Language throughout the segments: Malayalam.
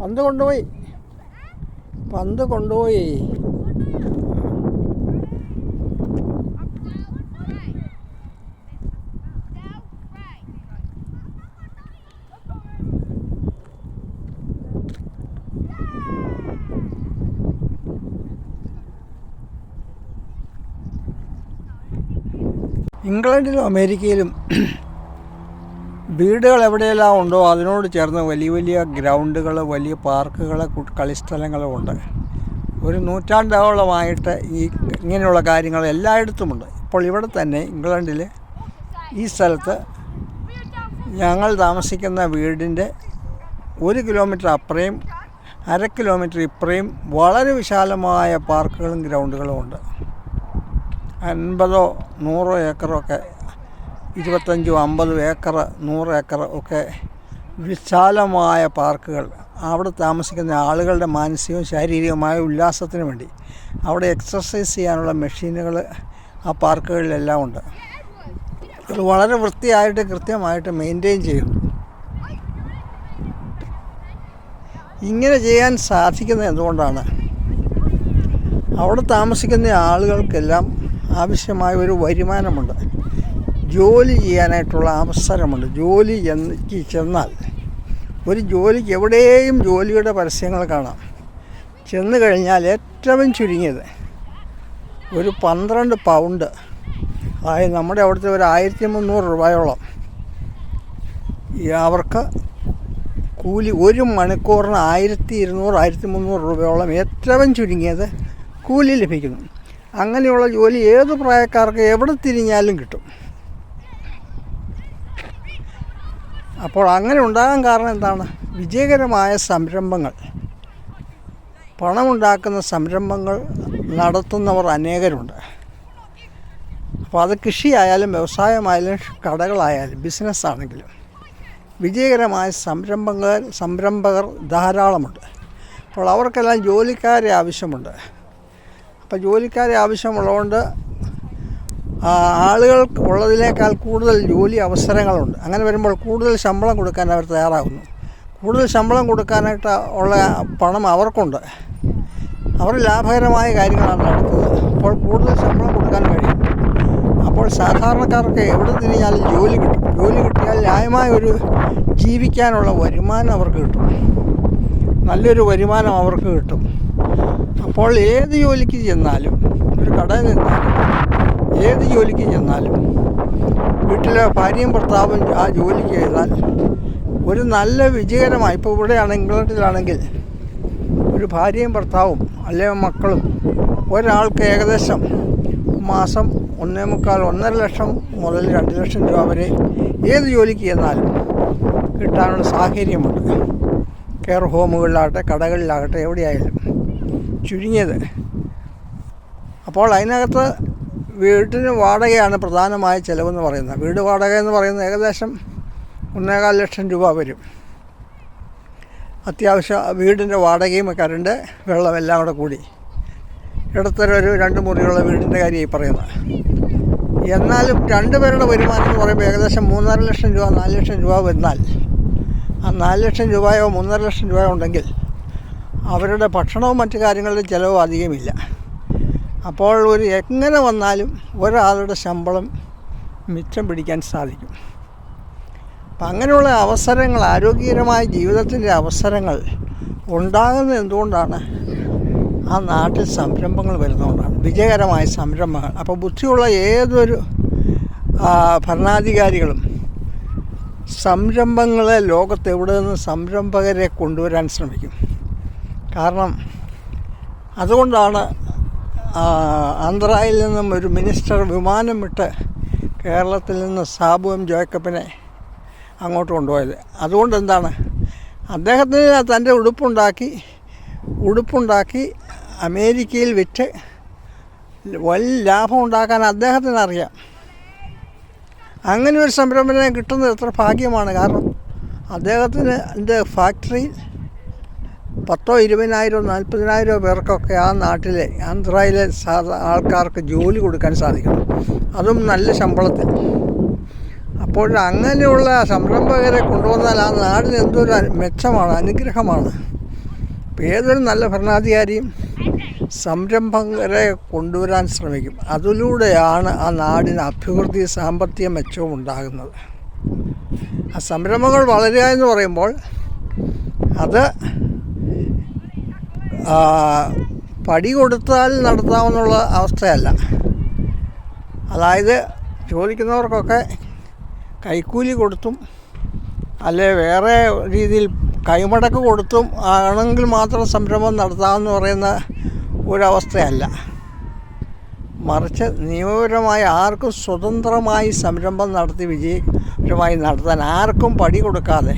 പന്ത് കൊണ്ടുപോയി. പന്ത് കൊണ്ടുപോയി. ഇംഗ്ലണ്ടിലും അമേരിക്കയിലും വീടുകൾ എവിടെയെല്ലാം ഉണ്ടോ അതിനോട് ചേർന്ന് വലിയ വലിയ ഗ്രൗണ്ടുകൾ വലിയ പാർക്കുകൾ കളിസ്ഥലങ്ങളും ഉണ്ട്. ഒരു നൂറ്റാണ്ടോളമായിട്ട് ഈ ഇങ്ങനെയുള്ള കാര്യങ്ങൾ എല്ലായിടത്തുമുണ്ട്. ഇപ്പോൾ ഇവിടെ തന്നെ ഇംഗ്ലണ്ടിൽ ഈ സ്ഥലത്ത് ഞങ്ങൾ താമസിക്കുന്ന വീടിന്റെ ഒരു കിലോമീറ്റർ അപ്പുറയും അര കിലോമീറ്റർ ഇപ്പുറയും വളരെ വിശാലമായ പാർക്കുകളും ഗ്രൗണ്ടുകളും ഉണ്ട്. അൻപതോ നൂറോ ഏക്കറൊക്കെ ഇരുപത്തഞ്ചോ അമ്പതോ ഏക്കർ നൂറ് ഏക്കർ ഒക്കെ വിശാലമായ പാർക്കുകൾ. അവിടെ താമസിക്കുന്ന ആളുകളുടെ മാനസികവും ശാരീരികവുമായ ഉല്ലാസത്തിന് വേണ്ടി അവിടെ എക്സർസൈസ് ചെയ്യാനുള്ള മെഷീനുകൾ ആ പാർക്കുകളിലെല്ലാം ഉണ്ട്. അത് വളരെ വൃത്തിയായിട്ട് കൃത്യമായിട്ട് മെയിന്റെയിൻ ചെയ്യും. ഇങ്ങനെ ചെയ്യാൻ സാധിക്കുന്നത് എന്തുകൊണ്ടാണ്? അവിടെ താമസിക്കുന്ന ആളുകൾക്കെല്ലാം ആവശ്യമായ ഒരു വരുമാനമുണ്ട്. ജോലി ചെയ്യാനായിട്ടുള്ള അവസരമുണ്ട്. ജോലി എനിക്ക് ചെന്നാൽ ഒരു ജോലിക്ക് എവിടെയും ജോലിയുടെ പരസ്യങ്ങൾ കാണാം. ചെന്ന് കഴിഞ്ഞാൽ ഏറ്റവും ചുരുങ്ങിയത് ഒരു പന്ത്രണ്ട് പൗണ്ട്. അതായത് നമ്മുടെ അവിടുത്തെ ഒരു ആയിരത്തി മുന്നൂറ് രൂപയോളം അവർക്ക് കൂലി ഒരു മണിക്കൂറിന് ആയിരത്തി ഇരുന്നൂറ് ആയിരത്തി മുന്നൂറ് രൂപയോളം ഏറ്റവും ചുരുങ്ങിയത് കൂലി ലഭിക്കുന്നു. അങ്ങനെയുള്ള ജോലി ഏത് പ്രായക്കാർക്ക് എവിടെ തിരിഞ്ഞാലും കിട്ടും. അപ്പോൾ അങ്ങനെ ഉണ്ടാകാൻ കാരണം എന്താണ്? വിജയകരമായ സംരംഭങ്ങൾ. പണമുണ്ടാക്കുന്ന സംരംഭങ്ങൾ നടത്തുന്നവർ അനേകരുണ്ട്. അപ്പോൾ അത് കൃഷിയായാലും വ്യവസായമായാലും കടകളായാലും ബിസിനസ്സാണെങ്കിലും വിജയകരമായ സംരംഭങ്ങൾ സംരംഭകർ ധാരാളമുണ്ട്. അപ്പോൾ അവർക്കെല്ലാം ജോലിക്കാരെ ആവശ്യമുണ്ട്. അപ്പോൾ ജോലിക്കാരെ ആവശ്യമുള്ളതുകൊണ്ട് ആളുകൾക്ക് ഉള്ളതിനേക്കാൾ കൂടുതൽ ജോലി അവസരങ്ങളുണ്ട്. അങ്ങനെ വരുമ്പോൾ കൂടുതൽ ശമ്പളം കൊടുക്കാൻ അവർ തയ്യാറാകുന്നു. കൂടുതൽ ശമ്പളം കൊടുക്കാനായിട്ട് ഉള്ള പണം അവർക്കുണ്ട്. അവർ ലാഭകരമായ കാര്യങ്ങളാണ് നടത്തുന്നത്. അപ്പോൾ കൂടുതൽ ശമ്പളം കൊടുക്കാൻ കഴിയും. അപ്പോൾ സാധാരണക്കാർക്ക് എവിടെ തിരിഞ്ഞാലും ജോലി കിട്ടും. ജോലി കിട്ടിയാൽ ന്യായമായ ഒരു ജീവിക്കാനുള്ള വരുമാനം അവർക്ക് കിട്ടും. നല്ലൊരു വരുമാനം അവർക്ക് കിട്ടും. അപ്പോൾ ഏത് ജോലിക്ക് ചെന്നാലും ഒരു കടയിൽ നിന്നാലും ഏത് ജോലിക്ക് ചെന്നാലും വീട്ടിലെ ഭാര്യയും ഭർത്താവും ആ ജോലിക്ക് ചെയ്താൽ ഒരു നല്ല വിജയകരമായി ഇപ്പോൾ ഇവിടെയാണ് ഇംഗ്ലണ്ടിലാണെങ്കിൽ ഒരു ഭാര്യയും ഭർത്താവും അല്ലെങ്കിൽ മക്കളും ഒരാൾക്ക് ഏകദേശം മാസം ഒന്നേ മുക്കാൽ ഒന്നര ലക്ഷം മുതൽ രണ്ട് ലക്ഷം രൂപ വരെ ഏത് ജോലിക്ക് ചെന്നാലും കിട്ടാനുള്ള സാഹചര്യമുണ്ട്. കെയർ ഹോമുകളിലാകട്ടെ കടകളിലാകട്ടെ എവിടെയായാലും ചുരുങ്ങിയത്. അപ്പോൾ അതിനകത്ത് വീട്ടിന് വാടകയാണ് പ്രധാനമായ ചിലവെന്ന് പറയുന്നത്. വീട് വാടക എന്ന് പറയുന്നത് ഏകദേശം ഒന്നേകാൽ ലക്ഷം രൂപ വരും. അത്യാവശ്യം വീടിന്റെ വാടകയും കറണ്ട് വെള്ളം എല്ലാം കൂടെ കൂടി. ഇടത്തരം ഒരു രണ്ട് മുറിയുള്ള വീടിന്റെ കാര്യം ഈ പറയുന്നത്. എന്നാലും രണ്ട് പേരുടെ വരുമാനം എന്ന് പറയുമ്പോൾ ഏകദേശം മൂന്നര ലക്ഷം രൂപ നാല് ലക്ഷം രൂപ വന്നാൽ ആ നാല് ലക്ഷം രൂപയോ മൂന്നര ലക്ഷം രൂപയോ ഉണ്ടെങ്കിൽ അവരുടെ ഭക്ഷണവും മറ്റു കാര്യങ്ങളുടെ ചിലവും അധികമില്ല. അപ്പോൾ ഒരു എങ്ങനെ വന്നാലും ഒരാളുടെ ശമ്പളം മിച്ചം പിടിക്കാൻ സാധിക്കും. അപ്പം അങ്ങനെയുള്ള അവസരങ്ങൾ ആരോഗ്യകരമായ ജീവിതത്തിന്റെ അവസരങ്ങൾ ഉണ്ടാകുന്നത് എന്തുകൊണ്ടാണ്? ആ നാട്ടിൽ സംരംഭങ്ങൾ വരുന്നതുകൊണ്ടാണ്. വിജയകരമായ സംരംഭങ്ങൾ. അപ്പോൾ ബുദ്ധിയുള്ള ഏതൊരു ഭരണാധികാരികളും സംരംഭങ്ങളെ ലോകത്ത് എവിടെ നിന്ന് സംരംഭകരെ കൊണ്ടുവരാൻ ശ്രമിക്കും. കാരണം അതുകൊണ്ടാണ് ആന്ധ്രയിൽ നിന്നും ഒരു മിനിസ്റ്റർ വിമാനം വിട്ട് കേരളത്തിൽ നിന്ന് സാബു എം അങ്ങോട്ട് കൊണ്ടുപോയത്. അതുകൊണ്ട് എന്താണ്? അദ്ദേഹത്തിന് തന്റെ ഉടുപ്പുണ്ടാക്കി ഉടുപ്പുണ്ടാക്കി അമേരിക്കയിൽ വിറ്റ് വലിയ ലാഭം ഉണ്ടാക്കാൻ അദ്ദേഹത്തിന് അറിയാം അങ്ങനെ ഒരു സംരംഭനെ കിട്ടുന്നത് എത്ര ഭാഗ്യമാണ്. കാരണം അദ്ദേഹത്തിന് എന്റെ ഫാക്ടറിയിൽ പത്തോ ഇരുപതിനായിരമോ നാൽപ്പതിനായിരമോ പേർക്കൊക്കെ ആ നാട്ടിലെ ആന്ധ്രയിലെ ആൾക്കാർക്ക് ജോലി കൊടുക്കാൻ സാധിക്കുന്നു. അതും നല്ല ശമ്പളത്തിൽ. അപ്പോൾ അങ്ങനെയുള്ള സംരംഭകരെ കൊണ്ടുവന്നാൽ ആ നാടിന് എന്തൊരു മെച്ചമാണ് അനുഗ്രഹമാണ്. ഏതൊരു നല്ല ഭരണാധികാരിയും സംരംഭകരെ കൊണ്ടുവരാൻ ശ്രമിക്കും. അതിലൂടെയാണ് ആ നാടിന് അഭിവൃദ്ധി സാമ്പത്തിക മെച്ചവും ഉണ്ടാകുന്നത്. ആ സംരംഭങ്ങൾ വളരുക എന്ന് പറയുമ്പോൾ അത് പടി കൊടുത്താൽ നടത്താമെന്നുള്ള അവസ്ഥയല്ല. അതായത് ചോദിക്കുന്നവർക്കൊക്കെ കൈക്കൂലി കൊടുത്തും അല്ലെ വേറെ രീതിയിൽ കൈമടക്ക് കൊടുത്തും ആണെങ്കിൽ മാത്രം സംരംഭം നടത്താമെന്ന് പറയുന്ന ഒരവസ്ഥയല്ല. മറിച്ച് നിയമപരമായി ആർക്കും സ്വതന്ത്രമായി സംരംഭം നടത്തി വിജയകരമായി നടത്താൻ ആർക്കും പടി കൊടുക്കാതെ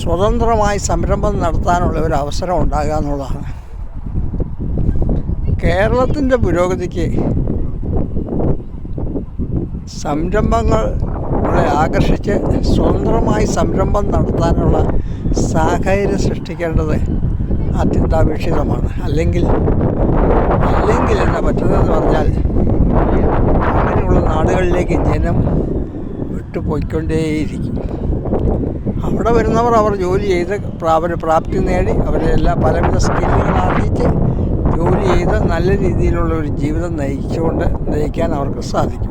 സ്വതന്ത്രമായി സംരംഭം നടത്താനുള്ള ഒരു അവസരം ഉണ്ടാകുക എന്നുള്ളതാണ്. കേരളത്തിന്റെ പുരോഗതിക്ക് സംരംഭങ്ങളെ ആകർഷിച്ച് സ്വതന്ത്രമായി സംരംഭം നടത്താനുള്ള സാഹചര്യം സൃഷ്ടിക്കേണ്ടത് അത്യന്താപേക്ഷിതമാണ്. അല്ലെങ്കിൽ അല്ലെങ്കിൽ എന്നെ പറ്റുന്നതെന്ന് പറഞ്ഞാൽ അങ്ങനെയുള്ള നാടുകളിലേക്ക് ജനം വിട്ടുപോയിക്കൊണ്ടേയിരിക്കും. അവിടെ വരുന്നവർ അവർ ജോലി ചെയ്ത് അവർ പ്രാപ്തി നേടി അവരെ എല്ലാ പലവിധ സ്കില്ലുകൾ ആർജിച്ച് ജോലി ചെയ്ത് നല്ല രീതിയിലുള്ള ഒരു ജീവിതം നയിച്ചുകൊണ്ട് നയിക്കാൻ അവർക്ക് സാധിക്കും.